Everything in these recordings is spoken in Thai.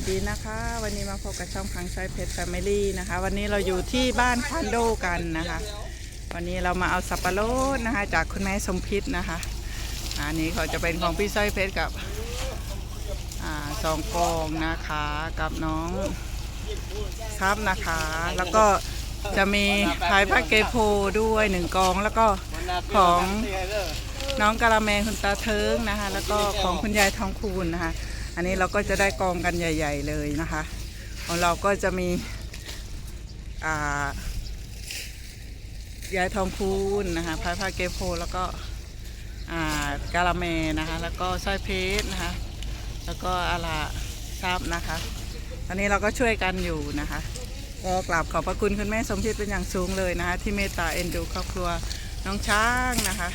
วัสดีนะคะ วันนี้มาพบกับช่องพังช้อยเพชรแฟมิลี่นะคะ วันนี้เราอยู่ที่บ้านคอนโดกันนะคะ วันนี้เรามาเอาสับปะรดนะคะ จากคุณแม่สมพิษนะคะอันนี้เขาจะเป็นของพี่สร้อยเพชรกับอสองกองนะคะกับน้องครับนะคะ แล้วก็จะมีพายพระเกโพด้วยหนึ่งกองแล้วก็ของน้องกะละแมคุณตาเทิงนะคะ แล้วก็ของคุณยายทองคูณนะคะ อันนี้เราก็จะได้กองกันใหญ่ ๆ เลยนะคะ ของเราก็จะมีายายทองคูณนะคะพายพาเกโพแล้วก็อ่าละแมนะคะ แล้วก็สร้อยเพชรนะคะ แล้วก็อาลาทราบนะคะตอนนี้เราก็ช่วยกันอยู่นะคะก็กราบขอบพระคุณคุณแม่สมพิษเป็นอย่างสูงเลยนะคะ ที่เมตตาเอ็นดูครอบครัวน้องช้างนะคะ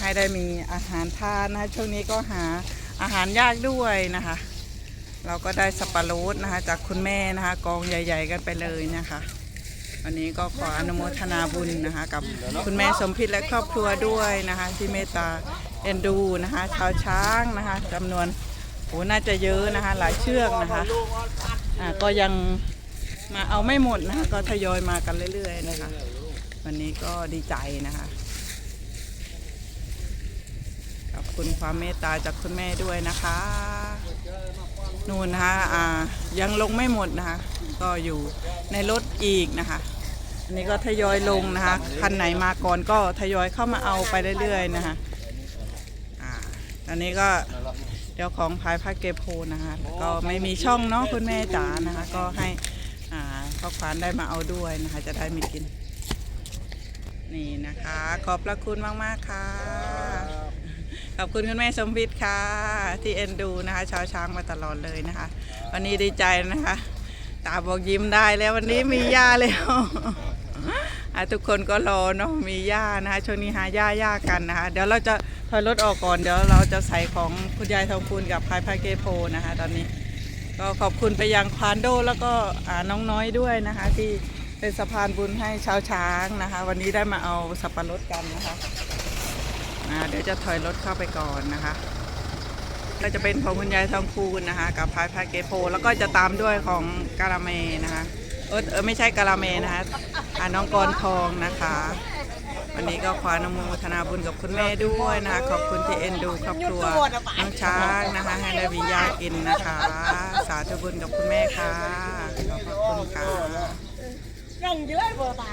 ให้ได้มีอาหารทานนะคะช่วงนี้ก็หา อาหารยากด้วยนะคะ เราก็ได้สับปะรดนะคะ จากคุณแม่นะคะ กองใหญ่ ๆ กันไปเลยนะคะวันนี้ก็ขออนุโมทนาบุญนะคะ กับคุณแม่สมพิษและครอบครัวด้วยนะคะ ที่เมตตาเอ็นดูนะคะชาวช้างนะคะจำนวนโหน่าจะเยอะนะคะ หลายเชือกนะคะอ่าก็ยังมาเอาไม่หมดนะคะก็ทยอยมากันเรื่อย ๆ นะคะ วันนี้ก็ดีใจนะคะ ขอบ คุณความเมตตาจากคุณแม่ด้วยนะคะ นู่นนะคะอ่ายังลงไม่หมดนะคะ ก็อยู่ในรถอีกนะคะอันนี้ก็ทยอยลงนะคะ คันไหนมาก่อนก็ทยอยเข้ามาเอาไปเรื่อยๆนะคะอ่าอันนี้ก็เดี๋ยวของพายพระเกโพนะคะ ก็ไม่มีช่องเนาะคุณแม่จ๋านะคะ ก็ให้อ่าพ่อควานได้มาเอาด้วยนะคะ จะได้มีกินนี่นะคะ ขอบพระคุณมาก ๆ ค่ะ ขอบคุณคุณแม่สมพิษค่ะ ที่เอ็นดูนะคะชาวช้างมาตลอดเลยนะคะ วันนี้ดีใจนะคะ ตาบอกยิ้มได้แล้ววันนี้มีย่าแล้วทุกคนก็รอเนาะมีย่านะคะช่วงนี้หาย่าย่ากันนะคะ เดี๋ยวเราจะถอยรถออกก่อน เดี๋ยวเราจะใส่ของคุณยายทองคูณกับพายพายเกโพนะคะ ตอนนี้ก็ขอบคุณไปยังควานโดแล้วก็น้องน้อยด้วยนะคะ ที่เป็นสะพานบุญให้ชาวช้างนะคะ วันนี้ได้มาเอาสับปะรดกันนะคะ เดี๋ยวจะถอยรถเข้าไปก่อนนะคะ ก็จะเป็นของคุณยายทองคูณนะคะ กับพายพายเกโพ แล้วก็จะตามด้วยของกาลาเมนะคะเออเออไม่ใช่กาลาเมนะคะอ่าน้องกรทองนะคะ วันนี้ก็ขออนุโมทนาบุญกับคุณแม่ด้วยนะคะขอบคุณที่เอ็นดูครอบครัวน้องช้างนะคะให้ได้มียากินนะคะ สาธุบุญกับคุณแม่ค่ะขอบคุณค่ะยังอยู่ไอ้บัวตา